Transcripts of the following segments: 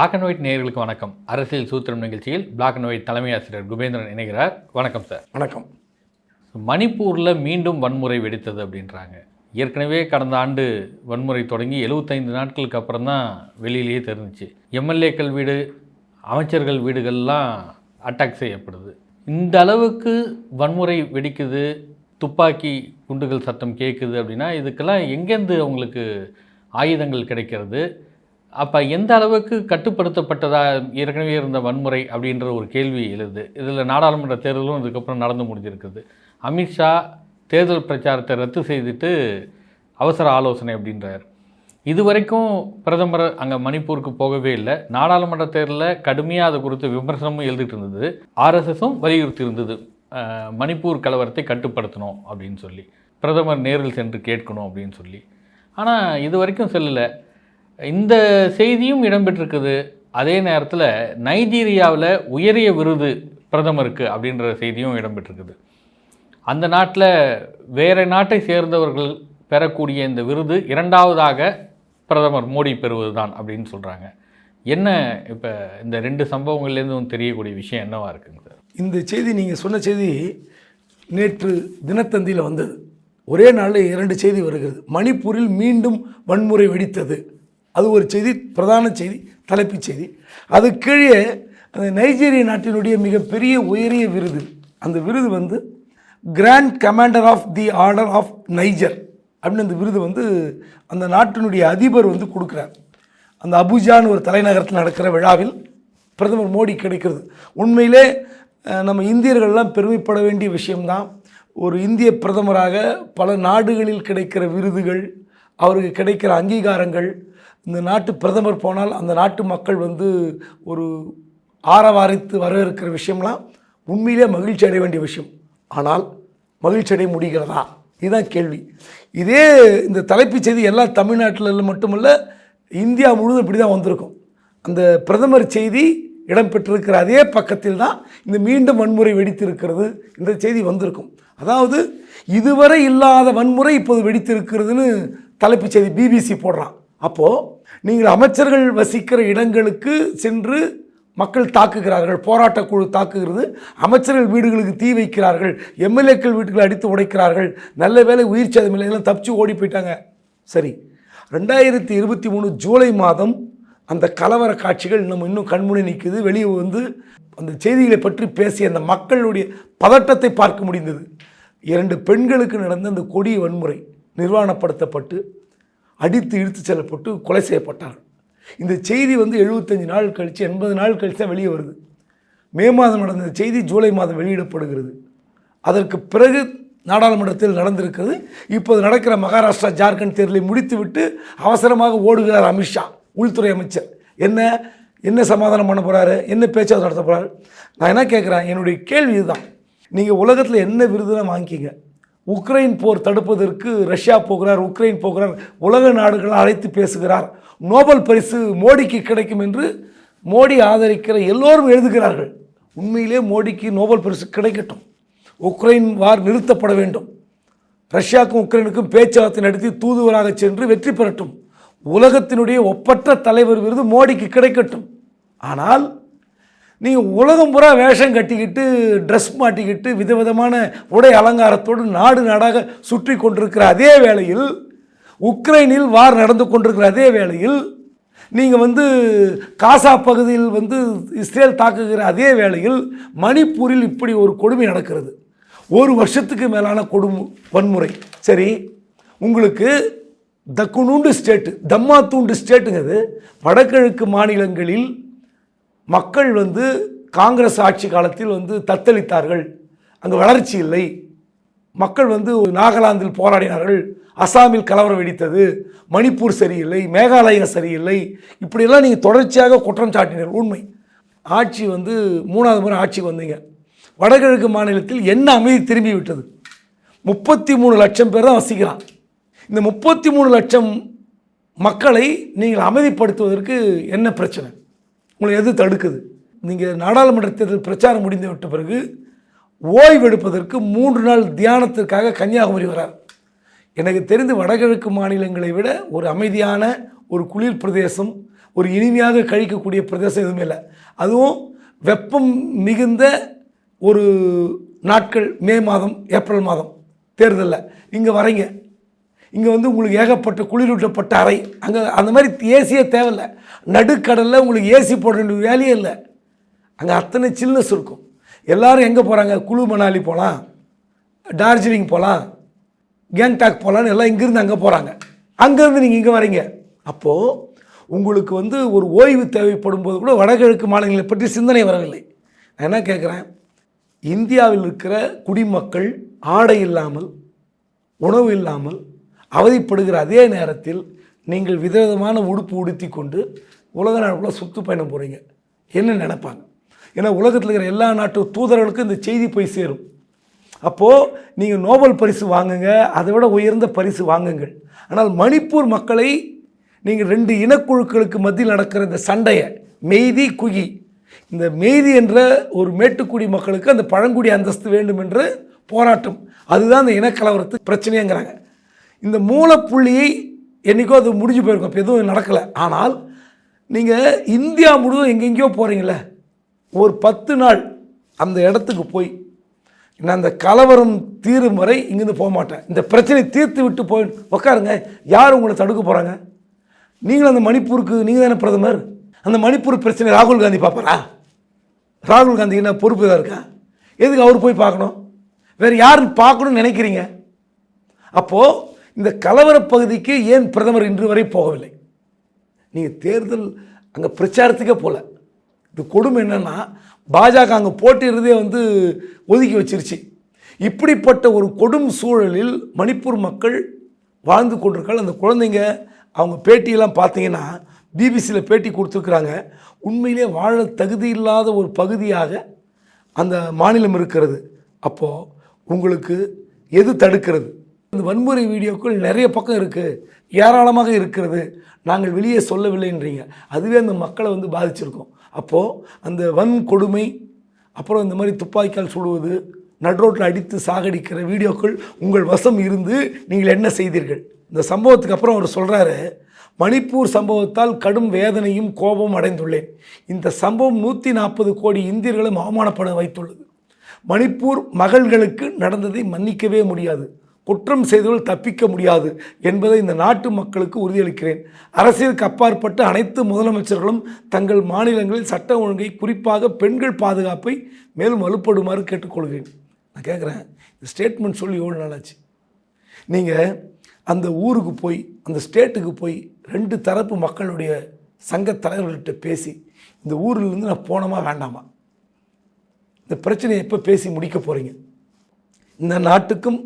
Black and white நேயர்களுக்கு வணக்கம். அரசியல் சூத்திரம் நிகழ்ச்சியில் பிளாக் அண்ட் ஒயிட் தலைமை ஆசிரியர் குபேந்திரன் இணைகிறார். வணக்கம் சார் வணக்கம். மணிப்பூரில் மீண்டும் வன்முறை வெடித்தது அப்படின்றாங்க. ஏற்கனவே கடந்த ஆண்டு வன்முறை தொடங்கி எழுபத்தைந்து நாட்களுக்கு அப்புறம் தான் வெளியிலேயே தெரிஞ்சிச்சு. எம்எல்ஏக்கள் வீடு அமைச்சர்கள் வீடுகள்லாம் அட்டாக் செய்யப்படுது. இந்த அளவுக்கு வன்முறை வெடிக்குது துப்பாக்கி குண்டுகள் சத்தம் கேட்குது அப்படின்னா இதுக்கெல்லாம் எங்கேருந்து அவங்களுக்கு ஆயுதங்கள் கிடைக்கிறது? அப்போ எந்த அளவுக்கு கட்டுப்படுத்தப்பட்டதா ஏற்கனவே இருந்த வன்முறை அப்படின்ற ஒரு கேள்வி எழுது. இதில் நாடாளுமன்ற தேர்தலும் இதுக்கப்புறம் நடந்து முடிஞ்சிருக்குது. அமித்ஷா தேர்தல் பிரச்சாரத்தை ரத்து செய்துட்டு அவசர ஆலோசனை அப்படின்றார். இது வரைக்கும் பிரதமர் அங்கே மணிப்பூருக்கு போகவே இல்லை. நாடாளுமன்ற தேர்தலில் கடுமையாக அது குறித்து விமர்சனமும் எழுதிட்டு இருந்தது. ஆர்எஸ்எஸும் வலியுறுத்தி இருந்தது. மணிப்பூர் கலவரத்தை கட்டுப்படுத்தணும் அப்படின்னு சொல்லி. பிரதமர் நேரில் சென்று கேட்கணும் அப்படின்னு சொல்லி. ஆனால் இது வரைக்கும் செல்லலை. இந்த செய்தியும் இடம்பெற்றிருக்குது. அதே நேரத்தில் நைஜீரியாவில் உயரிய விருது பிரதமருக்கு அப்படின்ற செய்தியும் இடம்பெற்றிருக்குது. அந்த நாட்டில் வேறு நாட்டை சேர்ந்தவர்கள் பெறக்கூடிய இந்த விருது இரண்டாவதாக பிரதமர் மோடி பெறுவது தான் அப்படின்னு சொல்கிறாங்க என்ன இப்போ இந்த ரெண்டு சம்பவங்கள்லேருந்தும் தெரியக்கூடிய விஷயம் என்னவா இருக்குங்க சார்? இந்த செய்தி நீங்கள் சொன்ன செய்தி நேற்று தினத்தந்தியில் வந்தது. ஒரே நாளில் இரண்டு செய்தி வருகிறது. மணிப்பூரில் மீண்டும் வன்முறை வெடித்தது. அது ஒரு செய்தி பிரதான செய்தி தலைப்புச் செய்தி. அது கீழே அந்த நைஜீரிய நாட்டினுடைய மிகப்பெரிய உயரிய விருது. அந்த விருது வந்து grand commander of the order of Niger அப்படின்னு அந்த விருது வந்து அந்த நாட்டினுடைய அதிபர் வந்து கொடுக்குறார். அந்த அபுஜான்னு ஒரு தலைநகரத்தில் நடக்கிற விழாவில் பிரதமர் மோடி கிடைக்கிறது. உண்மையிலே நம்ம இந்தியர்கள்லாம் பெருமைப்பட வேண்டிய விஷயம்தான். ஒரு இந்திய பிரதமராக பல நாடுகளில் கிடைக்கிற விருதுகள் அவருக்கு கிடைக்கிற அங்கீகாரங்கள் இந்த நாட்டு பிரதமர் போனால் அந்த நாட்டு மக்கள் வந்து ஒரு ஆரவாரித்து வரவேற்கிற விஷயம்லாம் உண்மையிலே மகிழ்ச்சி அடைய வேண்டிய விஷயம். ஆனால் மகிழ்ச்சி அடைய முடிகிறதா? இதுதான் கேள்வி. இதே இந்த தலைப்புச் செய்தி எல்லா தமிழ்நாட்டில் மட்டுமல்ல இந்தியா முழுவதும் இப்படி தான் வந்திருக்கும். அந்த பிரதமர் செய்தி இடம்பெற்றிருக்கிற அதே பக்கத்தில் தான் இந்த மீண்டும் வன்முறை வெடித்திருக்கிறது இந்த செய்தி வந்திருக்கும். அதாவது இதுவரை இல்லாத வன்முறை இப்போது வெடித்திருக்கிறதுன்னு தலைப்புச் செய்தி பிபிசி போடுறான். அப்போது நீங்கள் அமைச்சர்கள் வசிக்கிற இடங்களுக்கு சென்று மக்கள் தாக்குகிறார்கள் போராட்டக் குழு தாக்குகிறது அமைச்சர்கள் வீடுகளுக்கு தீ வைக்கிறார்கள் எம்எல்ஏக்கள் வீட்டுகளை அடித்து உடைக்கிறார்கள் நல்ல வேலை உயிர் சேதம் இல்லை எல்லாம் தப்பிச்சு ஓடி போயிட்டாங்க. சரி ரெண்டாயிரத்தி இருபத்தி மூணு ஜூலை மாதம் அந்த கலவர காட்சிகள் நம்ம இன்னும் கண்முனை நிற்குது வெளியே வந்து அந்த செய்திகளை பற்றி பேசிய அந்த மக்களுடைய பதட்டத்தை பார்க்க முடிந்தது. இரண்டு பெண்களுக்கு நடந்த அந்த கொடிய வன்முறை நிர்வாணப்படுத்தப்பட்டு அடித்து இழுத்து செல்லப்பட்டு கொலை செய்யப்பட்டார். இந்த செய்தி வந்து எழுபத்தஞ்சு நாள் கழித்து எண்பது நாள் கழித்து தான் வெளியே வருது. மே மாதம் நடந்த செய்தி ஜூலை மாதம் வெளியிடப்படுகிறது. அதற்கு பிறகு நாடாளுமன்றத்தில் நடந்திருக்கிறது. இப்போது நடக்கிற மகாராஷ்டிரா ஜார்க்கண்ட் தேர்தலை முடித்துவிட்டு அவசரமாக ஓடுகிறார் அமித்ஷா உள்துறை அமைச்சர். என்ன என்ன சமாதானம் பண்ண போகிறாரு என்ன பேச்சுவார்த்தை நடத்த போகிறாரு நான் என்ன கேட்குறேன்? என்னுடைய கேள்வி இதுதான். நீங்கள் உலகத்தில் என்ன விருதுலாம் வாங்கிக்கிங்க. உக்ரைன் போர் தடுப்பதற்கு ரஷ்யா போகிறார் உக்ரைன் போகிறார் உலக நாடுகளை அழைத்து பேசுகிறார். நோபல் பரிசு மோடிக்கு கிடைக்கும் என்று மோடி ஆதரிக்கிற எல்லோரும் எழுதுகிறார்கள். உண்மையிலே மோடிக்கு நோபல் பரிசு கிடைக்கட்டும். உக்ரைன் வார் நிறுத்தப்பட வேண்டும். ரஷ்யாவுக்கும் உக்ரைனுக்கும் பேச்சுவார்த்தை நடத்தி தூதுவராக சென்று வெற்றி பெறட்டும். உலகத்தினுடைய ஒப்பற்ற தலைவர் விருது மோடிக்கு கிடைக்கட்டும். ஆனால் நீங்கள் உலகம் பூரா வேஷம் கட்டிக்கிட்டு ட்ரெஸ் மாட்டிக்கிட்டு விதவிதமான உடை அலங்காரத்தோடு நாடு நாடாக சுற்றி கொண்டிருக்கிற அதே வேளையில் உக்ரைனில் வார் நடந்து கொண்டிருக்கிற அதே வேளையில் நீங்கள் வந்து காசா பகுதியில் வந்து இஸ்ரேல் தாக்குகிற அதே வேளையில் மணிப்பூரில் இப்படி ஒரு கொடுமை நடக்கிறது. ஒரு வருஷத்துக்கு மேலான கொடுமை வன்முறை. சரி உங்களுக்கு தக்குனூண்டு ஸ்டேட்டு தம்மா தூண்டு ஸ்டேட்டுங்கிறது வடகிழக்கு மாநிலங்களில் மக்கள் வந்து காங்கிரஸ் ஆட்சி காலத்தில் வந்து தத்தளித்தார்கள். அங்கே வளர்ச்சி இல்லை. மக்கள் வந்து நாகாலாந்தில் போராடினார்கள். அசாமில் கலவரம் வெடித்தது. மணிப்பூர் சரியில்லை. மேகாலயா சரியில்லை. இப்படியெல்லாம் நீங்கள் தொடர்ச்சியாக குற்றம் சாட்டினீர்கள். உண்மை. ஆட்சி வந்து மூணாவது முறை ஆட்சிக்கு வந்தீங்க. வடகிழக்கு மாநிலத்தில் என்ன அமைதி திரும்பி விட்டது? முப்பத்தி மூணு லட்சம் பேர் தான் வசிக்கிறான். இந்த முப்பத்தி மூணு லட்சம் மக்களை நீங்கள் அமைதிப்படுத்துவதற்கு என்ன பிரச்சனை? உங்களை எது தடுக்குது? நீங்கள் நாடாளுமன்ற தேர்தல் பிரச்சாரம் முடிந்து விட்ட பிறகு ஓய்வெடுப்பதற்கு மூன்று நாள் தியானத்திற்காக கன்னியாகுமரி வரார். எனக்கு தெரிந்து வடகிழக்கு மாநிலங்களை விட ஒரு அமைதியான ஒரு குளிர் பிரதேசம் ஒரு இனிமையாக கழிக்கக்கூடிய பிரதேசம் எதுவுமே இல்லை. அதுவும் வெப்பம் மிகுந்த ஒரு நாட்கள் மே மாதம் ஏப்ரல் மாதம் தேர்தலில். இங்கே வரீங்க. இங்கே வந்து உங்களுக்கு ஏகப்பட்ட குளிரூட்டப்பட்ட அறை. அங்கே அந்த மாதிரி ஏசியே தேவையில்லை. நடுக்கடலில் உங்களுக்கு ஏசி போட வேண்டிய வேலையே இல்லை. அங்கே அத்தனை சில்னஸ் இருக்கும். எல்லாரும் எங்கே போகிறாங்க குழு மணாலி போகலாம் டார்ஜிலிங் போகலாம் கேங்டாக் போகலான்னு எல்லாம் இங்கேருந்து அங்கே போகிறாங்க அங்கேருந்து நீங்கள் இங்கே வரீங்க. அப்போது உங்களுக்கு வந்து ஒரு ஓய்வு தேவைப்படும் போது கூட வடகிழக்கு மாநிலங்களை பற்றி சிந்தனை வரவில்லை. நான் என்ன கேட்குறேன் இந்தியாவில் இருக்கிற குடிமக்கள் ஆடை இல்லாமல் உணவு இல்லாமல் அவதிப்படுகிற அதே நேரத்தில் நீங்கள் விதவிதமான உடுப்பு உடுத்தி கொண்டு உலக சுத்து பயணம் போகிறீங்க என்ன நினைப்பாங்க? ஏன்னா உலகத்தில் இருக்கிற எல்லா நாட்டு தூதர்களுக்கும் இந்த செய்தி போய் சேரும். அப்போது நீங்கள் நோபல் பரிசு வாங்குங்க அதை விட உயர்ந்த பரிசு வாங்குங்கள். ஆனால் மணிப்பூர் மக்களை நீங்கள் ரெண்டு இனக்குழுக்களுக்கு மத்தியில் நடக்கிற இந்த சண்டையை மெய்தி குகி இந்த மெய்தி என்ற ஒரு மேட்டுக்குடி மக்களுக்கு அந்த பழங்குடி அந்தஸ்து வேண்டும் என்று போராட்டம். அதுதான் அந்த இனக்கலவரத்துக்கு பிரச்சனைங்கிறாங்க. இந்த மூலப்புள்ளியை என்றைக்கோ அது முடிஞ்சு போயிருக்கும். இப்போ எதுவும் நடக்கலை. ஆனால் நீங்கள் இந்தியா முழுவதும் எங்கெங்கேயோ போகிறீங்கள ஒரு பத்து நாள் அந்த இடத்துக்கு போய் நான் அந்த கலவரம் தீரும் வரை இங்கேருந்து போக மாட்டேன். இந்த பிரச்சனை தீர்த்து விட்டு போய் உட்காருங்க யார் உங்களை தடுக்க போகிறாங்க நீங்களும் அந்த மணிப்பூருக்கு நீங்கள் தானே பிரதமர்? அந்த மணிப்பூர் பிரச்சனை ராகுல் காந்தி பார்ப்பாரா? ராகுல் காந்தி என்ன பொறுப்பு தான் இருக்கா? எதுக்கு அவர் போய் பார்க்கணும்? வேறு யாருன்னு பார்க்கணும்னு நினைக்கிறீங்க? அப்போது இந்த கலவரப் பகுதிக்கு ஏன் பிரதமர் இன்று வரை போகவில்லை? நீங்கள் தேர்தல் அங்கே பிரச்சாரத்துக்கே போகல இது கொடுமை என்னென்னா பாஜக அங்கே போட்டியிடுறதே வந்து ஒதுக்கி வச்சிருச்சு. இப்படிப்பட்ட ஒரு கொடும் சூழலில் மணிப்பூர் மக்கள் வாழ்ந்து கொண்டிருக்காள் அந்த குழந்தைங்க அவங்க பேட்டியெல்லாம் பார்த்தீங்கன்னா பிபிசியில் பேட்டி கொடுத்துருக்குறாங்க. உண்மையிலே வாழ தகுதி இல்லாத ஒரு பகுதியாக அந்த மாநிலம் இருக்கிறது. அப்போது உங்களுக்கு எது தடுக்கிறது? இந்த வன்முறை வீடியோக்கள் நிறைய பக்கம் இருக்குது ஏராளமாக இருக்கிறது. நாங்கள் வெளியே சொல்லவில்லைன்றீங்க அதுவே அந்த மக்களை வந்து பாதிச்சிருக்கோம். அப்போது அந்த வன்கொடுமை அப்புறம் இந்த மாதிரி துப்பாக்கியால் சுடுவது நட்ரோட்டில் அடித்து சாகடிக்கிற வீடியோக்கள் உங்கள் வசம் இருந்து நீங்கள் என்ன செய்தீர்கள்? இந்த சம்பவத்துக்கு அப்புறம் அவர் சொல்கிறாரு மணிப்பூர் சம்பவத்தால் கடும் வேதனையும் கோபம் அடைந்துள்ளேன். இந்த சம்பவம் நூற்றி நாற்பது கோடி இந்தியர்களும் அவமானப்பட வைத்துள்ளது. மணிப்பூர் மகள்களுக்கு நடந்ததை மன்னிக்கவே முடியாது. குற்றம் செய்தவர்கள் தப்பிக்க முடியாது என்பதை இந்த நாட்டு மக்களுக்கு உறுதியளிக்கிறேன். அரசியலுக்கு அப்பாற்பட்ட அனைத்து முதலமைச்சர்களும் தங்கள் மாநிலங்களில் சட்ட ஒழுங்கை குறிப்பாக பெண்கள் பாதுகாப்பை மேலும் வலுப்படுமாறு கேட்டுக்கொள்கிறேன். நான் கேட்குறேன் இந்த ஸ்டேட்மெண்ட் சொல்லி எவ்வளோ நாளாச்சு? நீங்கள் அந்த ஊருக்கு போய் அந்த ஸ்டேட்டுக்கு போய் ரெண்டு தரப்பு மக்களுடைய சங்க தலைவர்கள்ட்ட பேசி இந்த ஊரிலிருந்து நான் போனோமா வேண்டாமா? இந்த பிரச்சனையை எப்போ பேசி முடிக்க போகிறீங்க இந்த நாட்டுக்கும்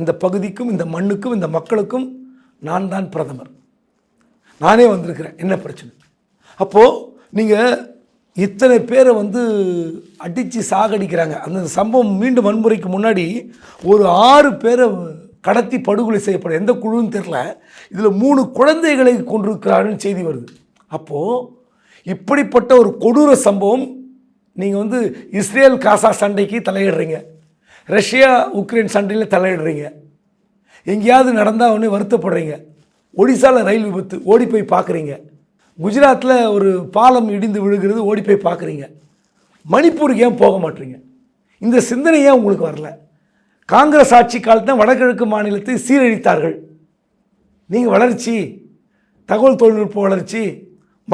இந்த பகுதிக்கும் இந்த மண்ணுக்கும் இந்த மக்களுக்கும் நான் தான் பிரதமர். நானே வந்திருக்கிறேன். என்ன பிரச்சனை? அப்போது நீங்கள் இத்தனை பேரை வந்து அடித்து சாகடிக்கிறாங்க. அந்த சம்பவம் மீண்டும் வன்முறைக்கு முன்னாடி ஒரு ஆறு பேரை கடத்தி படுகொலை செய்யப்படும். எந்த குழுன்னு தெரில இதில் மூணு குழந்தைகளை கொண்டிருக்கிறாருன்னு செய்தி வருது. அப்போது இப்படிப்பட்ட ஒரு கொடூர சம்பவம் நீங்கள் வந்து இஸ்ரேல் காசா சண்டைக்கு தலையிடுறீங்க. ரஷ்யா உக்ரைன் சண்டையில் தலையிடுறீங்க. எங்கேயாவது நடந்தால் ஒன்று வருத்தப்படுறீங்க. ஒடிசாவில் ரயில் விபத்து ஓடி போய் பார்க்குறீங்க குஜராத்தில் ஒரு பாலம் இடிந்து விழுகிறது ஓடி போய் பார்க்குறீங்க மணிப்பூருக்கு ஏன் போக மாட்டீங்க? இந்த சிந்தனை ஏன் உங்களுக்கு வரல? காங்கிரஸ் ஆட்சி காலத்தில் வடகிழக்கு மாநிலத்தை சீரழித்தார்கள். நீங்கள் வளர்ச்சி தகவல் தொழில்நுட்ப வளர்ச்சி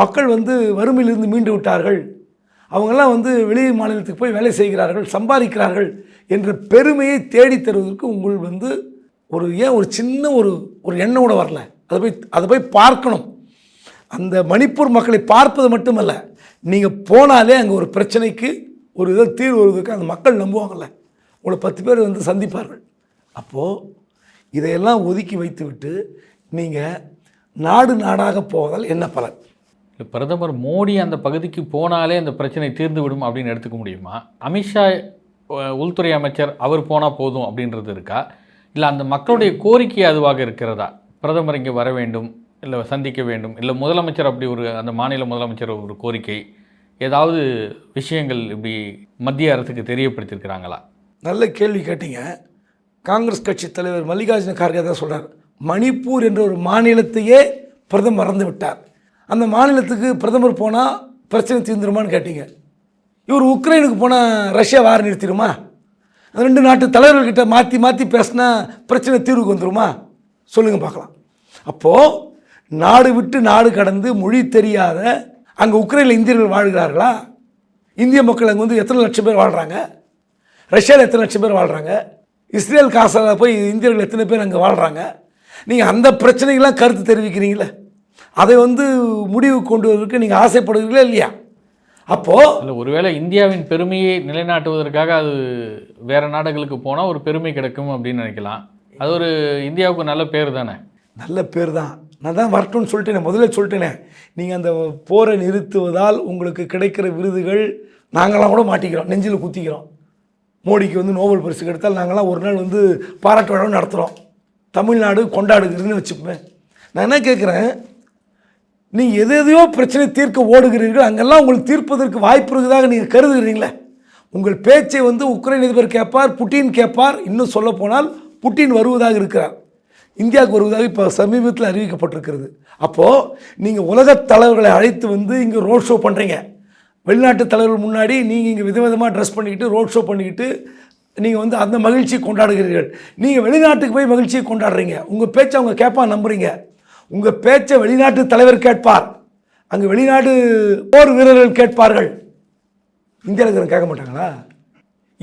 மக்கள் வந்து வறுமையிலிருந்து மீண்டு விட்டார்கள். அவங்கெல்லாம் வந்து வெளி மாநிலத்துக்கு போய் வேலை செய்கிறார்கள் சம்பாதிக்கிறார்கள் என்ற பெருமையை தேடி தருவதற்கு உங்கள் வந்து ஒரு ஏன் ஒரு சின்ன ஒரு ஒரு எண்ணம் கூட வரல. அதை போய் அதை போய் பார்க்கணும். அந்த மணிப்பூர் மக்களை பார்ப்பது மட்டுமல்ல நீங்கள் போனாலே அங்கே ஒரு பிரச்சனைக்கு ஒரு இதை தீர்வு வருவதற்கு அந்த மக்கள் நம்புவாங்கல்ல. உங்களை பத்து பேர் வந்து சந்திப்பார்கள். அப்போது இதையெல்லாம் ஒதுக்கி வைத்துவிட்டு நீங்கள் நாடு நாடாக போவதால் என்ன பலன்? பிரதமர் மோடி அந்த பகுதிக்கு போனாலே அந்த பிரச்சனை தீர்ந்து விடும் அப்படின்னு எடுத்துக்க முடியுமா? அமித்ஷா உள்துறை அமைச்சர் அவர் போனால் போதும் அப்படின்றது இருக்கா? இல்லை அந்த மக்களுடைய கோரிக்கை அதுவாக இருக்கிறதா? பிரதமர் இங்கே வர வேண்டும் இல்லை சந்திக்க வேண்டும் இல்லை முதலமைச்சர் அப்படி ஒரு அந்த மாநில முதலமைச்சர் ஒரு கோரிக்கை ஏதாவது விஷயங்கள் இப்படி மத்திய அரசுக்கு தெரியப்படுத்தியிருக்கிறாங்களா? நல்ல கேள்வி கேட்டீங்க. காங்கிரஸ் கட்சி தலைவர் மல்லிகார்ஜுன கார்கே தான் சொல்கிறார் மணிப்பூர் என்ற ஒரு மாநிலத்தையே பிரதமர் மறந்து விட்டார். அந்த மாநிலத்துக்கு பிரதமர் போனால் பிரச்சனை தீர்ந்துருமான்னு கேட்டீங்க. இவர் உக்ரைனுக்கு போனால் ரஷ்யா வார நிறுத்திடுமா? அந்த ரெண்டு நாட்டு தலைவர்கள்கிட்ட மாற்றி மாற்றி பேசினா பிரச்சனை தீர்வுக்கு வந்துடுமா சொல்லுங்கள் பார்க்கலாம். அப்போது நாடு விட்டு நாடு கடந்து மொழி தெரியாத அங்கே உக்ரைனில் இந்தியர்கள் வாழ்கிறார்களா? இந்திய மக்கள் அங்கே வந்து எத்தனை லட்சம் பேர் வாழ்கிறாங்க ரஷ்யாவில் எத்தனை லட்சம் பேர் வாழ்கிறாங்க இஸ்ரேல் காசாவில் போய் இந்தியர்கள் எத்தனை பேர் அங்கே வாழ்கிறாங்க நீங்கள் அந்த பிரச்சனைகள்லாம் கருத்து தெரிவிக்கிறீங்களே? அதை வந்து முடிவு கொண்டு வருவதற்கு நீங்கள் ஆசைப்படுவீங்களா இல்லையா? அப்போது இல்லை ஒருவேளை இந்தியாவின் பெருமையை நிலைநாட்டுவதற்காக அது வேற நாடுகளுக்கு போனால் ஒரு பெருமை கிடைக்கும் அப்படின்னு நினைக்கலாம். அது ஒரு இந்தியாவுக்கு நல்ல பேர் தானே? நல்ல பேர் தான். நான் தான் வரட்டும்னு சொல்லிட்டேனே முதல்ல சொல்லிட்டேனே. நீங்கள் அந்த போரை நிறுத்துவதால் உங்களுக்கு கிடைக்கிற விருதுகள் நாங்களாம் கூட மாட்டிக்கிறோம் நெஞ்சில் குத்திக்கிறோம். மோடிக்கு வந்து நோபல் பரிசு கிடைத்தால் நாங்களாம் ஒரு நாள் வந்து பாராட்டு விழாவும் நடத்துகிறோம் தமிழ்நாடு கொண்டாடுகிறதுன்னு வச்சுப்பேன் நான் என்ன கேட்குறேன் நீங்கள் எது எதையோ பிரச்சனை தீர்க்க ஓடுகிறீர்கள் அங்கெல்லாம் உங்களுக்கு தீர்ப்பதற்கு வாய்ப்பு இருக்குதாக நீங்கள் கருதுகிறீங்களே. உங்கள் பேச்சை வந்து உக்ரைன் அதிபர் கேட்பார் புட்டின் கேட்பார் இன்னும் சொல்ல போனால் புட்டின் வருவதாக இருக்கிறார். இந்தியாவுக்கு வருவதாக இப்போ சமீபத்தில் அறிவிக்கப்பட்டிருக்கிறது. அப்போது நீங்கள் உலகத் தலைவர்களை அழைத்து வந்து இங்கே ரோட் ஷோ பண்ணுறீங்க வெளிநாட்டு தலைவர்கள் முன்னாடி நீங்கள் இங்கே விதவிதமாக ட்ரெஸ் பண்ணிக்கிட்டு ரோட் ஷோ பண்ணிக்கிட்டு நீங்கள் வந்து அந்த மகிழ்ச்சியை கொண்டாடுகிறீர்கள். நீங்கள் வெளிநாட்டுக்கு போய் மகிழ்ச்சியை கொண்டாடுறீங்க. உங்கள் பேச்சை அவங்க கேட்பா நம்புறீங்க. உங்கள் பேச்சை வெளிநாட்டு தலைவர் கேட்பார். அங்கே வெளிநாடு போர் வீரர்கள் கேட்பார்கள். இந்தியாவில் இருக்கிறவங்க கேட்க மாட்டாங்களா?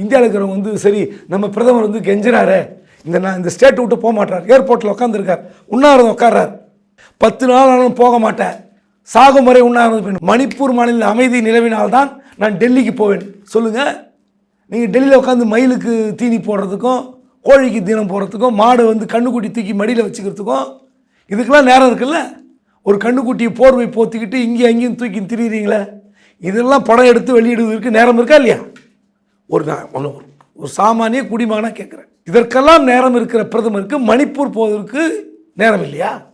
இந்தியாவில் இருக்கிறவங்க வந்து சரி நம்ம பிரதமர் வந்து கெஞ்சுறாரு. இந்த நான் இந்த ஸ்டேட் விட்டு போக மாட்டார். ஏர்போர்ட்டில் உட்காந்துருக்கார் உண்ணாவிரதம் உட்கார்றார். பத்து நாள் ஆனாலும் போக மாட்டேன். சாகும் வரை உண்ணாவிரதம் மணிப்பூர் மாநில அமைதி நிலவினால்தான் நான் டெல்லிக்கு போவேன். சொல்லுங்கள் நீங்கள் டெல்லியில் உட்காந்து மயிலுக்கு தீனி போடுறதுக்கும் கோழிக்கு தீனம் போடுறதுக்கும் மாடு வந்து கண்ணுக்குட்டி தூக்கி மடியில் வச்சுக்கிறதுக்கும் இதுக்கெல்லாம் நேரம் இருக்குல்ல? ஒரு கண்ணுக்குட்டியை போர்வை போத்திக்கிட்டு இங்கேயும் அங்கேயும் தூக்கி திரியிறீங்களே? இதெல்லாம் படம் எடுத்து வெளியிடுவதற்கு நேரம் இருக்கா இல்லையா? ஒரு நான் ஒரு- ஒரு சாமானிய குடிமகனாக கேட்குறேன். இதற்கெல்லாம் நேரம் இருக்கிற பிரதமருக்கு மணிப்பூர் போவதற்கு நேரம் இல்லையா?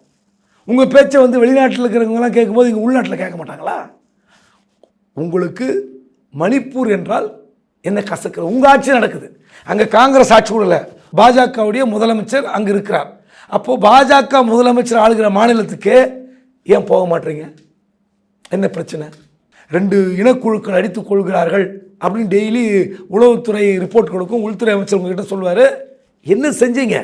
உங்கள் பேச்சை வந்து வெளிநாட்டில் இருக்கிறவங்கலாம் கேட்கும்போது இங்கே உள்நாட்டில் கேட்க மாட்டாங்களா? உங்களுக்கு மணிப்பூர் என்றால் என்ன கசக்கிற? உங்கள் ஆட்சி நடக்குது. அங்கே காங்கிரஸ் ஆட்சி கூட பாஜகவுடைய முதலமைச்சர் அங்கே இருக்கிறார். அப்போது பாஜக முதலமைச்சர் ஆளுகிற மாநிலத்துக்கே ஏன் போக மாட்டீங்க? என்ன பிரச்சனை? ரெண்டு இனக்குழுக்கள் அடித்துக் கொள்கிறார்கள் அப்படின்னு டெய்லி உளவுத்துறை ரிப்போர்ட் கொடுக்கும். உள்துறை அமைச்சர் உங்ககிட்ட சொல்லுவார் என்ன செஞ்சீங்க?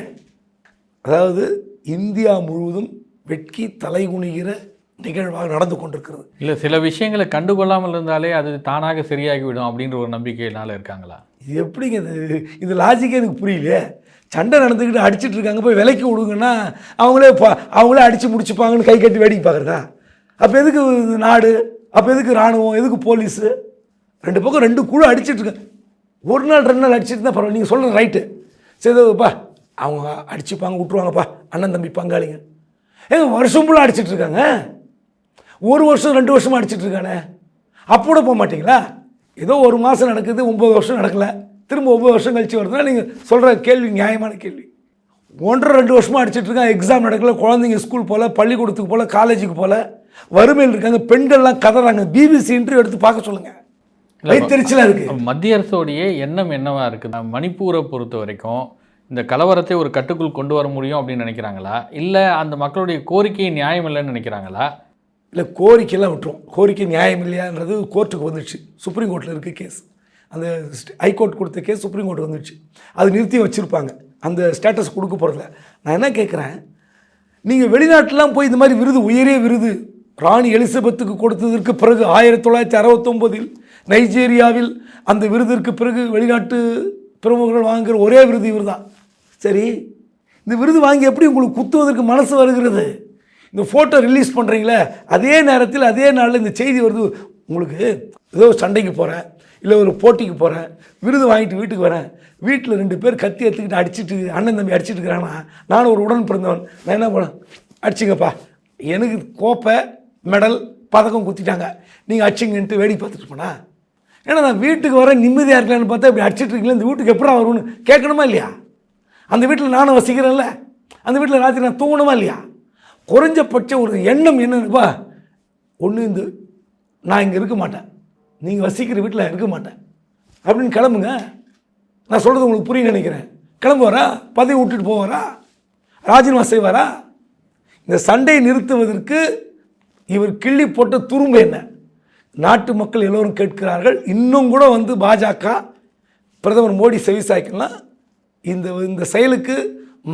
அதாவது இந்தியா முழுவதும் வெட்கி தலைகுனிகிற நிகழ்வாக நடந்து கொண்டிருக்கிறது. இல்லை சில விஷயங்களை கண்டுகொள்ளாமல் இருந்தாலே அது தானாக சரியாகிவிடும் அப்படின்ற ஒரு நம்பிக்கையினால இருக்காங்களா? இது எப்படிங்க இது? இது லாஜிக்கே எனக்கு புரியலையே. சண்டை நடந்துக்கிட்டு அடிச்சிட்டு இருக்காங்க போய் விலைக்கு விடுங்கன்னா அவங்களே பா அவங்களே அடித்து முடிச்சுப்பாங்கன்னு கை கட்டி வேடிக்கை பார்க்குறதா? அப்போ எதுக்கு நாடு? அப்போ எதுக்கு இராணுவம்? எதுக்கு போலீஸு? ரெண்டு பக்கம் ரெண்டு குழு அடிச்சிட்ருக்கேன் ஒரு நாள் ரெண்டு நாள் அடிச்சிட்டு தான் பரவாயில்ல நீங்கள் சொல்கிறது ரைட்டு சரிப்பா அவங்க அடிச்சுப்பாங்க விட்ருவாங்கப்பா அண்ணன் தம்பி பங்காளிங்க. ஏங்க வருஷம் ஃபுல்லாக அடிச்சிட்டு இருக்காங்க? ஒரு வருஷம் ரெண்டு வருஷமாக அடிச்சிட்டு இருக்கானே? அப்போ கூட போக மாட்டிங்களா? ஏதோ ஒரு மாதம் நடக்குது ஒம்பது வருஷம் நடக்கல. திரும்ப ஒம்பது வருஷம் கழிச்சு வருதுன்னா நீங்கள் சொல்கிற கேள்வி நியாயமான கேள்வி. ஒன்றரை ரெண்டு வருஷமாக அடிச்சிட்டு இருக்காங்க. எக்ஸாம் நடக்கல குழந்தைங்க ஸ்கூல் போகல பள்ளிக்கூடத்துக்கு போகல காலேஜுக்கு போகல வறுமையில் இருக்காங்க. பெண்கள்லாம் கதறாங்க. பிபிசி இன்டர்வியூ எடுத்து பார்க்க சொல்லுங்கள் வைத்தறிச்சலாக இருக்குது மத்திய அரசோடைய எண்ணம் என்னவா இருக்குது? மணிப்பூரை பொறுத்த வரைக்கும் இந்த கலவரத்தை ஒரு கட்டுக்குள் கொண்டு வர முடியும் அப்படின்னு நினைக்கிறாங்களா? இல்லை அந்த மக்களுடைய கோரிக்கை நியாயம் இல்லைன்னு நினைக்கிறாங்களா? இல்லை கோரிக்கையெல்லாம் விட்டுரும். கோரிக்கை நியாயம் இல்லையான்றது கோர்ட்டுக்கு வந்துடுச்சு. சுப்ரீம் கோர்ட்டில் இருக்குது கேஸ் அந்த ஹைகோர்ட் கொடுத்த கேஸ் சுப்ரீம் கோர்ட் வந்துடுச்சு அது நிறுத்தி வச்சுருப்பாங்க. அந்த ஸ்டேட்டஸ் கொடுக்க போகிறதில்ல நான் என்ன கேட்குறேன் நீங்கள் வெளிநாட்டிலாம் போய் இந்த மாதிரி விருது உயரிய விருது ராணி எலிசபெத்துக்கு கொடுத்ததற்கு பிறகு ஆயிரத்தி தொள்ளாயிரத்தி அறுபத்தொம்போதில் நைஜீரியாவில் அந்த விருதிற்கு பிறகு வெளிநாட்டு பிரமுகர்கள் வாங்குகிற ஒரே விருது இவர் தான் சரி இந்த விருது வாங்கி எப்படி உங்களுக்கு குத்துவதற்கு மனசு வருகிறது? இந்த ஃபோட்டோ ரிலீஸ் பண்ணுறீங்களே அதே நேரத்தில் அதே நாளில் இந்த செய்தி வருது. உங்களுக்கு ஏதோ சண்டைக்கு போகிறேன் இல்லை ஒரு போட்டிக்கு போகிறேன் விருது வாங்கிட்டு வீட்டுக்கு வரேன் வீட்டில் ரெண்டு பேர் கத்தி எடுத்துக்கிட்டு அடிச்சிட்டு அண்ணன் தம்பி அடிச்சிட்டு இருக்கிறானா நானும் ஒரு உடன் பிறந்தவன். நான் என்ன பண்ணேன்? அடிச்சிங்கப்பா. எனக்கு கோப்பை மெடல் பதக்கம் குத்திட்டாங்க. நீங்கள் அடிச்சிங்கன்ட்டு வேடிக்கை பார்த்துட்டு போனா ஏன்னா நான் வீட்டுக்கு வர நிம்மதியாக இருக்கலான்னு பார்த்தா இப்படி அடிச்சிட்டு இருக்கீங்களா இந்த வீட்டுக்கு எப்படா வரும்னு கேட்கணுமா இல்லையா? அந்த வீட்டில் நானும் வசிக்கிறேன்ல. அந்த வீட்டில் ராத்திரி நான் தூங்கணுமா இல்லையா? குறைஞ்சபட்சம் ஒரு எண்ணம் என்னன்னுப்பா ஒன்று இந்த நான் இங்கே இருக்க மாட்டேன். நீங்கள் வசிக்கிற வீட்டில் இருக்க மாட்டேன். அப்படின்னு கிளம்புங்க. நான் சொல்கிறது உங்களுக்கு புரியும் நினைக்கிறேன். கிளம்புவாரா? பதவி விட்டுட்டு போவாரா? ராஜினாமா செய்வாரா? இந்த சண்டையை நிறுத்துவதற்கு இவர் கிள்ளி போட்ட துரும்பு என்ன? நாட்டு மக்கள் எல்லோரும் கேட்கிறார்கள். இன்னும் கூட வந்து பாஜக பிரதமர் மோடி செவிசாய்க்கலாம் இந்த இந்த செயலுக்கு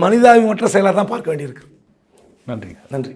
மனிதாபிமற்ற செயலாக தான் பார்க்க வேண்டியிருக்கு. நன்றி நன்றி.